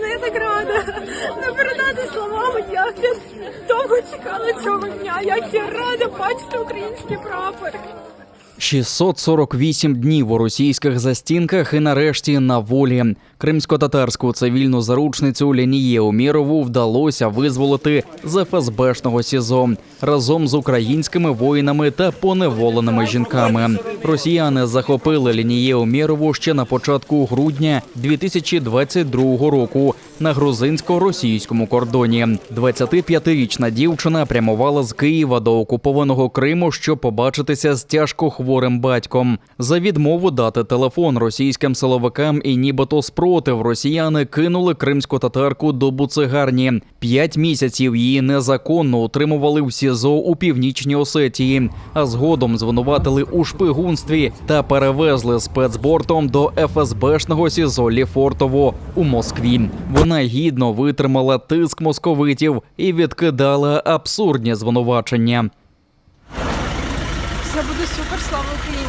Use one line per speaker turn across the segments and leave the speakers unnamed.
Ну я так рада. Не передати словами, як я довго чекала цього дня, як я рада бачити український прапор.
648 днів у російських застінках і нарешті на волі. Кримсько-татарську цивільну заручницю Лінію Умірову вдалося визволити з ФСБшного СІЗО разом з українськими воїнами та поневоленими жінками. Росіяни захопили Лінію Умірову ще на початку грудня 2022 року на грузинсько-російському кордоні. 25-річна дівчина прямувала з Києва до окупованого Криму, щоб побачитися з тяжко хворим батьком. За відмову дати телефон російським силовикам і нібито спротив росіяни кинули кримську татарку до буцегарні. П'ять місяців її незаконно утримували в СІЗО у північній Осетії, а згодом звинуватили у шпигунстві та перевезли спецбортом до ФСБшного СІЗО Ліфортово у Москві. Вона гідно витримала тиск московитів і відкидала абсурдні звинувачення.
Все буде супер, слава Україні!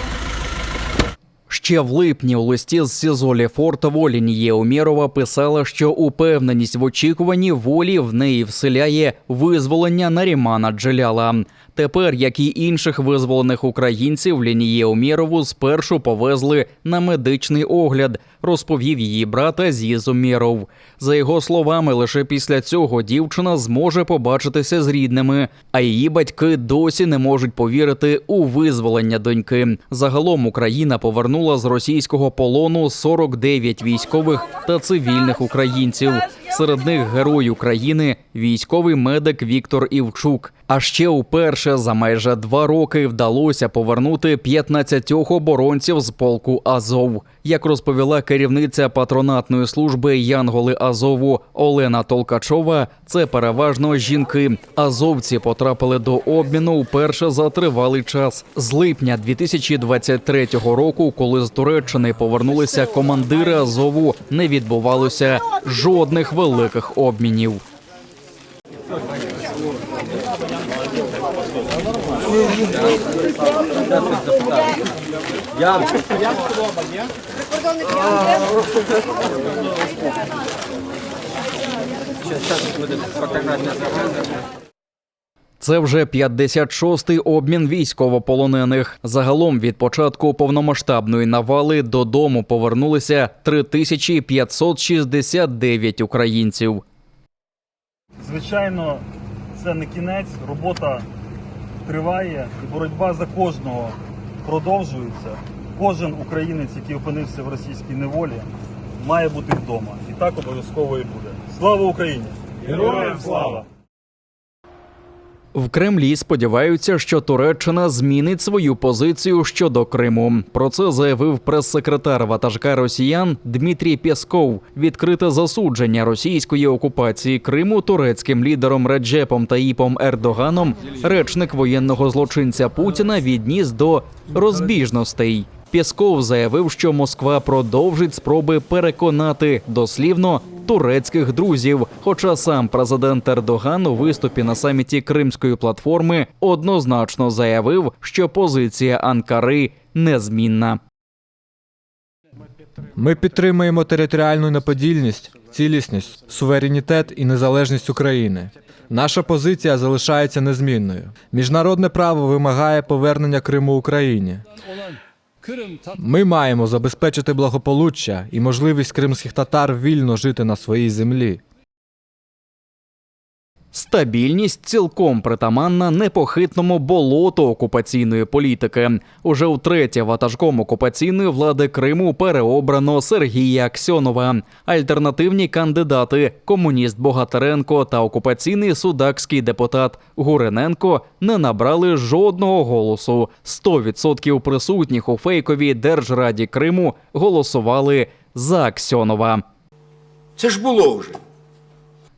Ще в липні у листі з СІЗО Лефортово Лінія Умєрова писала, що упевненість в очікуванні волі в неї вселяє визволення Нарімана Джеляла. Тепер, як і інших визволених українців, Лінія Умєрову спершу повезли на медичний огляд, розповів її брата Зіз Умєров. За його словами, лише після цього дівчина зможе побачитися з рідними, а її батьки досі не можуть повірити у визволення доньки. Загалом Україна повернула з російського полону 49 військових та цивільних українців. Серед них герой України, військовий медик Віктор Івчук. А ще уперше за майже два роки вдалося повернути 15 оборонців з полку Азов. Як розповіла керівниця патронатної служби Янголи Азову Олена Толкачова, це переважно жінки. Азовці потрапили до обміну вперше за тривалий час. З липня 2023 року, коли з Туреччини повернулися командири Азову, не відбувалося жодних великих обмінів. Це вже 56-й обмін військовополонених. Загалом від початку повномасштабної навали додому повернулися 3569 українців.
Звичайно, це не кінець, робота триває і боротьба за кожного продовжується. Кожен українець, який опинився в російській неволі, має бути вдома. І так обов'язково і буде. Слава Україні! Героям слава!
В Кремлі сподіваються, що Туреччина змінить свою позицію щодо Криму. Про це заявив прес-секретар ватажка росіян Дмитрій Пєсков. Відкрите засудження російської окупації Криму турецьким лідером Реджепом Таїпом Ердоганом. Речник воєнного злочинця Путіна відніс до розбіжностей. Пєсков заявив, що Москва продовжить спроби переконати дослівно турецьких друзів. Хоча сам президент Ердоган у виступі на саміті Кримської платформи однозначно заявив, що позиція Анкари незмінна.
Ми підтримуємо територіальну неподільність, цілісність, суверенітет і незалежність України. Наша позиція залишається незмінною. Міжнародне право вимагає повернення Криму Україні. Ми маємо забезпечити благополуччя і можливість кримських татар вільно жити на своїй землі.
Стабільність цілком притаманна непохитному болоту окупаційної політики. Уже втретє ватажком окупаційної влади Криму переобрано Сергія Аксьонова. Альтернативні кандидати комуніст Богатиренко та окупаційний судакський депутат Гуриненко не набрали жодного голосу. 100% присутніх у фейковій Держраді Криму голосували за Аксьонова.
Це ж було вже.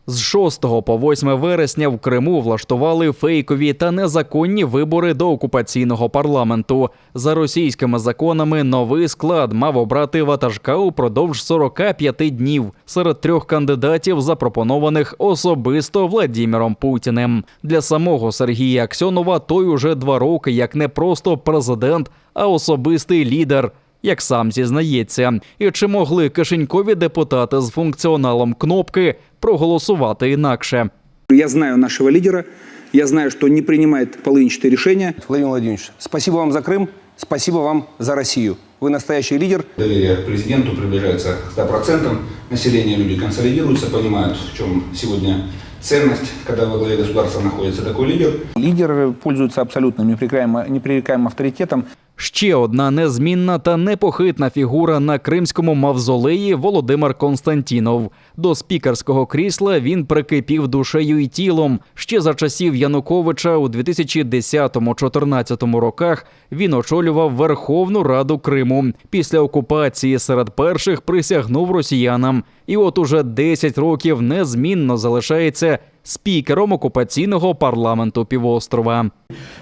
З 6 по 8 вересня в Криму влаштували фейкові та незаконні вибори до окупаційного парламенту. За російськими законами новий склад мав обрати ватажка упродовж 45 днів серед трьох кандидатів, запропонованих особисто Владіміром Путіним. Для самого Сергія Аксьонова той уже два роки як не просто президент, а особистий лідер як сам зізнається. І чи могли кишенькові депутати з функціоналом кнопки проголосувати інакше?
Я знаю нашего лидера, я знаю, что не принимает половинчатые решения.
Владимир Владимирович, спасибо вам за Крым, спасибо вам за Россию. Вы настоящий лидер.
Доверие к президенту приближается к 100%. Население, люди консолидируются, понимают, в чем сегодня ценность, когда во главе государства находится такой лидер.
Лидер пользуется абсолютно непререкаемым, непререкаемым авторитетом.
Ще одна незмінна та непохитна фігура на кримському мавзолеї Володимир Константінов. До спікерського крісла він прикипів душею і тілом. Ще за часів Януковича у 2010-14 роках він очолював Верховну Раду Криму. Після окупації серед перших присягнув росіянам. І от уже 10 років незмінно залишається спікером окупаційного парламенту півострова.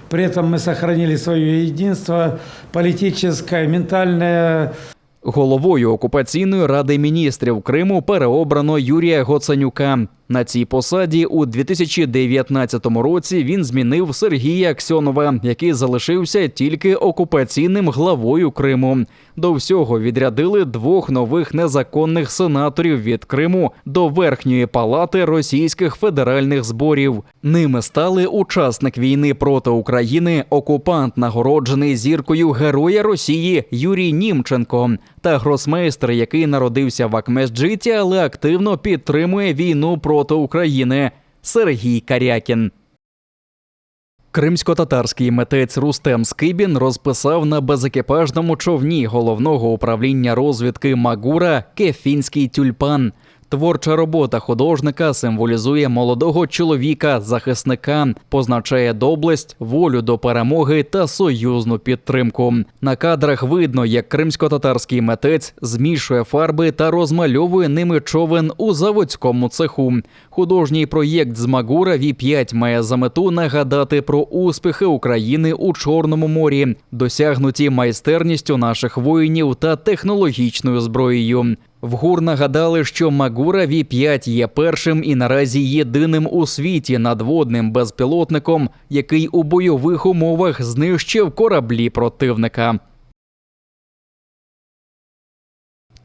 При цьому ми зберігали своє єдинство, політичне, ментальне.
Головою окупаційної ради міністрів Криму переобрано Юрія Гоцанюка. На цій посаді у 2019 році він змінив Сергія Аксьонова, який залишився тільки окупаційним главою Криму. До всього відрядили двох нових незаконних сенаторів від Криму до верхньої палати російських федеральних зборів. Ними стали учасник війни проти України, окупант, нагороджений зіркою Героя Росії Юрій Німченко та гросмейстер, який народився в Акмеджиті, але активно підтримує війну проти України Сергій Карякін. Кримсько-татарський митець Рустем Скибін розписав на безекіпажному човні головного управління розвідки Магура Кефінський тюльпан. Творча робота художника символізує молодого чоловіка, захисника, позначає доблесть, волю до перемоги та союзну підтримку. На кадрах видно, як кримсько-татарський митець змішує фарби та розмальовує ними човен у заводському цеху. Художній проєкт з Магура Ві-5 має за мету нагадати про успіхи України у Чорному морі, досягнуті майстерністю наших воїнів та технологічною зброєю. В ГУР нагадали, що Магура Ві-5 є першим і наразі єдиним у світі надводним безпілотником, який у бойових умовах знищив кораблі противника.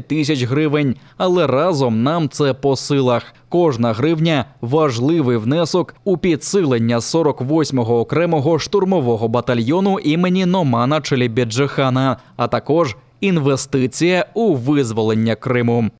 тисяч гривень. Але разом нам це по силах. Кожна гривня важливий внесок у підсилення 48-го окремого штурмового батальйону імені Номана Челібіджихана, а також інвестиція у визволення Криму.